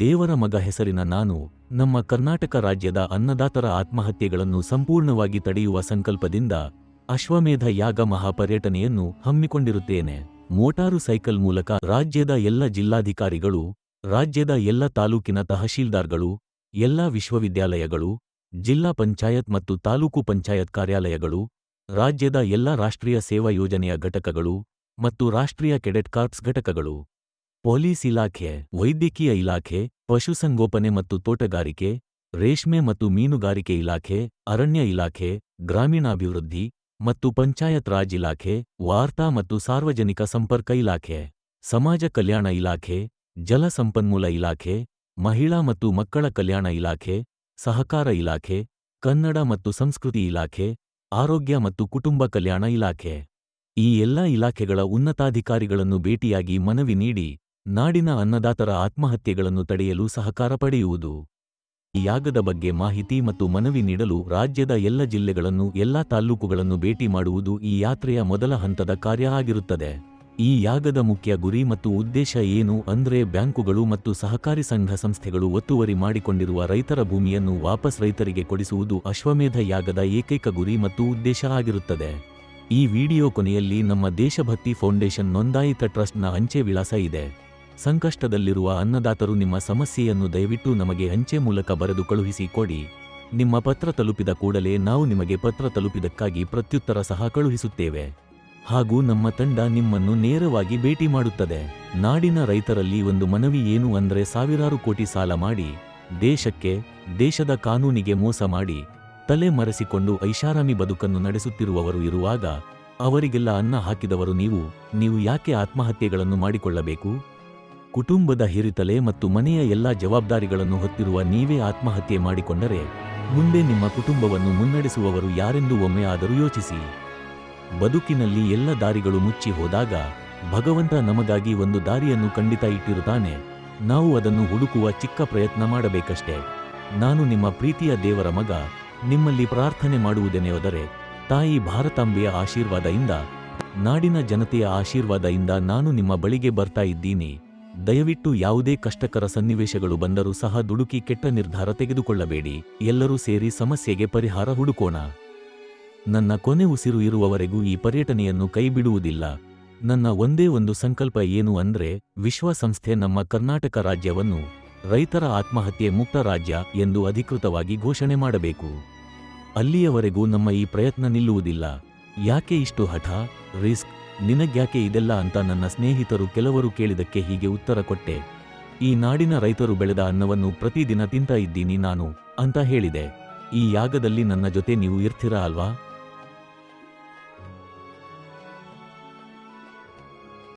ದೇವರ ಮಗ ಹೆಸರಿನ ನಾನು ನಮ್ಮ ಕರ್ನಾಟಕ ರಾಜ್ಯದ ಅನ್ನದಾತರ ಆತ್ಮಹತ್ಯೆಗಳನ್ನು ಸಂಪೂರ್ಣವಾಗಿ ತಡೆಯುವ ಸಂಕಲ್ಪದಿಂದ ಅಶ್ವಮೇಧ ಯಾಗ ಮಹಾಪರ್ಯಟನೆಯನ್ನು ಹಮ್ಮಿಕೊಂಡಿರುತ್ತೇನೆ. ಮೋಟಾರು ಸೈಕಲ್ ಮೂಲಕ ರಾಜ್ಯದ ಎಲ್ಲ ಜಿಲ್ಲಾಧಿಕಾರಿಗಳು, ರಾಜ್ಯದ ಎಲ್ಲ ತಾಲೂಕಿನ ತಹಶೀಲ್ದಾರ್ಗಳು, ಎಲ್ಲ ವಿಶ್ವವಿದ್ಯಾಲಯಗಳು, ಜಿಲ್ಲಾ ಪಂಚಾಯತ್ ಮತ್ತು ತಾಲೂಕು ಪಂಚಾಯತ್ ಕಾರ್ಯಾಲಯಗಳು, ರಾಜ್ಯದ ಎಲ್ಲ ರಾಷ್ಟ್ರೀಯ ಸೇವಾ ಯೋಜನೆಯ ಘಟಕಗಳು ಮತ್ತು ರಾಷ್ಟ್ರೀಯ ಕೆಡೆಟ್ ಕಾರ್ಪ್ಸ್ ಘಟಕಗಳು. ಪೊಲೀಸ್ ಇಲಾಖೆ, ವೈದ್ಯಕೀಯ ಇಲಾಖೆ, ಪಶುಸಂಗೋಪನೆ ಮತ್ತು ತೋಟಗಾರಿಕೆ, ರೇಷ್ಮೆ ಮತ್ತು ಮೀನುಗಾರಿಕೆ ಇಲಾಖೆ, ಅರಣ್ಯ ಇಲಾಖೆ, ಗ್ರಾಮೀಣಾಭಿವೃದ್ಧಿ ಮತ್ತು ಪಂಚಾಯತ್ ರಾಜ್ ಇಲಾಖೆ, ವಾರ್ತಾ ಮತ್ತು ಸಾರ್ವಜನಿಕ ಸಂಪರ್ಕ ಇಲಾಖೆ, ಸಮಾಜ ಕಲ್ಯಾಣ ಇಲಾಖೆ, ಜಲ ಸಂಪನ್ಮೂಲ ಇಲಾಖೆ, ಮಹಿಳಾ ಮತ್ತು ಮಕ್ಕಳ ಕಲ್ಯಾಣ ಇಲಾಖೆ, ಸಹಕಾರ ಇಲಾಖೆ, ಕನ್ನಡ ಮತ್ತು ಸಂಸ್ಕೃತಿ ಇಲಾಖೆ, ಆರೋಗ್ಯ ಮತ್ತು ಕುಟುಂಬ ಕಲ್ಯಾಣ ಇಲಾಖೆ. ಈ ಎಲ್ಲಾ ಇಲಾಖೆಗಳ ಉನ್ನತಾಧಿಕಾರಿಗಳನ್ನು ಭೇಟಿಯಾಗಿ ಮನವಿ ನೀಡಿ ನಾಡಿನ ಅನ್ನದಾತರ ಆತ್ಮಹತ್ಯೆಗಳನ್ನು ತಡೆಯಲು ಸಹಕಾರ ಪಡೆಯುವುದು. ಈ ಯಾಗದ ಬಗ್ಗೆ ಮಾಹಿತಿ ಮತ್ತು ಮನವಿ ನೀಡಲು ರಾಜ್ಯದ ಎಲ್ಲ ಜಿಲ್ಲೆಗಳನ್ನು, ಎಲ್ಲಾ ತಾಲ್ಲೂಕುಗಳನ್ನು ಭೇಟಿ ಮಾಡುವುದು ಈ ಯಾತ್ರೆಯ ಮೊದಲ ಹಂತದ ಕಾರ್ಯ ಆಗಿರುತ್ತದೆ. ಈ ಯಾಗದ ಮುಖ್ಯ ಗುರಿ ಮತ್ತು ಉದ್ದೇಶ ಏನು ಅಂದ್ರೆ ಬ್ಯಾಂಕುಗಳು ಮತ್ತು ಸಹಕಾರಿ ಸಂಘ ಸಂಸ್ಥೆಗಳು ಒತ್ತುವರಿ ಮಾಡಿಕೊಂಡಿರುವ ರೈತರ ಭೂಮಿಯನ್ನು ವಾಪಸ್ ರೈತರಿಗೆ ಕೊಡಿಸುವುದು ಅಶ್ವಮೇಧ ಯಾಗದ ಏಕೈಕ ಗುರಿ ಮತ್ತು ಉದ್ದೇಶ ಆಗಿರುತ್ತದೆ. ಈ ವಿಡಿಯೋ ಕೊನೆಯಲ್ಲಿ ನಮ್ಮ ದೇಶಭಕ್ತಿ ಫೌಂಡೇಶನ್ ನೋಂದಾಯಿತ ಟ್ರಸ್ಟ್ನ ಅಂಚೆ ವಿಳಾಸ ಇದೆ. ಸಂಕಷ್ಟದಲ್ಲಿರುವ ಅನ್ನದಾತರು ನಿಮ್ಮ ಸಮಸ್ಯೆಯನ್ನು ದಯವಿಟ್ಟು ನಮಗೆ ಅಂಚೆ ಮೂಲಕ ಬರೆದು ಕಳುಹಿಸಿ ಕೊಡಿ. ನಿಮ್ಮ ಪತ್ರ ತಲುಪಿದ ಕೂಡಲೇ ನಾವು ನಿಮಗೆ ಪತ್ರ ತಲುಪಿದಕ್ಕಾಗಿ ಪ್ರತ್ಯುತ್ತರ ಸಹ ಕಳುಹಿಸುತ್ತೇವೆ. ಹಾಗೂ ನಮ್ಮ ತಂಡ ನಿಮ್ಮನ್ನು ನೇರವಾಗಿ ಭೇಟಿ ಮಾಡುತ್ತದೆ. ನಾಡಿನ ರೈತರಲ್ಲಿ ಒಂದು ಮನವಿ ಏನು ಅಂದ್ರೆ ಸಾವಿರಾರು ಕೋಟಿ ಸಾಲ ಮಾಡಿ, ದೇಶಕ್ಕೆ, ದೇಶದ ಕಾನೂನಿಗೆ ಮೋಸ ಮಾಡಿ, ತಲೆ ಮರೆಸಿಕೊಂಡು ಐಷಾರಾಮಿ ಬದುಕನ್ನು ನಡೆಸುತ್ತಿರುವವರು ಇರುವಾಗ, ಅವರಿಗೆಲ್ಲ ಅನ್ನ ಹಾಕಿದವರು ನೀವು ನೀವು ಯಾಕೆ ಆತ್ಮಹತ್ಯೆಗಳನ್ನು ಮಾಡಿಕೊಳ್ಳಬೇಕು? ಕುಟುಂಬದ ಹಿರಿತಲೆ ಮತ್ತು ಮನೆಯ ಎಲ್ಲಾ ಜವಾಬ್ದಾರಿಗಳನ್ನು ಹೊತ್ತಿರುವ ನೀವೇ ಆತ್ಮಹತ್ಯೆ ಮಾಡಿಕೊಂಡರೆ, ಮುಂದೆ ನಿಮ್ಮ ಕುಟುಂಬವನ್ನು ಮುನ್ನಡೆಸುವವರು ಯಾರೆಂದು ಒಮ್ಮೆ ಆದರೂ ಯೋಚಿಸಿ. ಬದುಕಿನಲ್ಲಿ ಎಲ್ಲ ದಾರಿಗಳು ಮುಚ್ಚಿ ಹೋದಾಗ, ಭಗವಂತ ನಮಗಾಗಿ ಒಂದು ದಾರಿಯನ್ನು ಖಂಡಿತ ಇಟ್ಟಿರುತ್ತಾನೆ. ನಾವು ಅದನ್ನು ಹುಡುಕುವ ಚಿಕ್ಕ ಪ್ರಯತ್ನ ಮಾಡಬೇಕಷ್ಟೇ. ನಾನು ನಿಮ್ಮ ಪ್ರೀತಿಯ ದೇವರ ಮಗ, ನಿಮ್ಮಲ್ಲಿ ಪ್ರಾರ್ಥನೆ ಮಾಡುವುದೇನೆಂದರೆ ತಾಯಿ ಭಾರತಾಂಬೆಯ ಆಶೀರ್ವಾದದಿಂದ, ನಾಡಿನ ಜನತೆಯ ಆಶೀರ್ವಾದದಿಂದ ನಾನು ನಿಮ್ಮ ಬಳಿಗೆ ಬರ್ತಾ ಇದ್ದೀನಿ. ದಯವಿಟ್ಟು ಯಾವುದೇ ಕಷ್ಟಕರ ಸನ್ನಿವೇಶಗಳು ಬಂದರೂ ಸಹ ದುಡುಕಿ ಕೆಟ್ಟ ನಿರ್ಧಾರ ತೆಗೆದುಕೊಳ್ಳಬೇಡಿ. ಎಲ್ಲರೂ ಸೇರಿ ಸಮಸ್ಯೆಗೆ ಪರಿಹಾರ ಹುಡುಕೋಣ. ನನ್ನ ಕೊನೆ ಉಸಿರು ಇರುವವರೆಗೂ ಈ ಪರ್ಯಟನೆಯನ್ನು ಕೈಬಿಡುವುದಿಲ್ಲ. ನನ್ನ ಒಂದೇ ಒಂದು ಸಂಕಲ್ಪ ಏನು ಅಂದ್ರೆ, ವಿಶ್ವಸಂಸ್ಥೆ ನಮ್ಮ ಕರ್ನಾಟಕ ರಾಜ್ಯವನ್ನು ರೈತರ ಆತ್ಮಹತ್ಯೆ ಮುಕ್ತ ರಾಜ್ಯ ಎಂದು ಅಧಿಕೃತವಾಗಿ ಘೋಷಣೆ ಮಾಡಬೇಕು. ಅಲ್ಲಿಯವರೆಗೂ ನಮ್ಮ ಈ ಪ್ರಯತ್ನ ನಿಲ್ಲುವುದಿಲ್ಲ. ಯಾಕೆ ಇಷ್ಟು ಹಠ? ರಿಸ್ಕ್. ನಿನಗ್ಯಾಕೆ ಇದೆಲ್ಲ ಅಂತ ನನ್ನ ಸ್ನೇಹಿತರು ಕೆಲವರು ಕೇಳಿದಕ್ಕೆ ಹೀಗೆ ಉತ್ತರ ಕೊಟ್ಟೆ. ಈ ನಾಡಿನ ರೈತರು ಬೆಳೆದ ಅನ್ನವನ್ನು ಪ್ರತಿದಿನ ತಿಂತ ಇದ್ದೀನಿ ನಾನು, ಅಂತ ಹೇಳಿದೆ. ಈ ಯಾಗದಲ್ಲಿ ನನ್ನ ಜೊತೆ ನೀವು ಇರ್ತೀರಾ ಅಲ್ವಾ?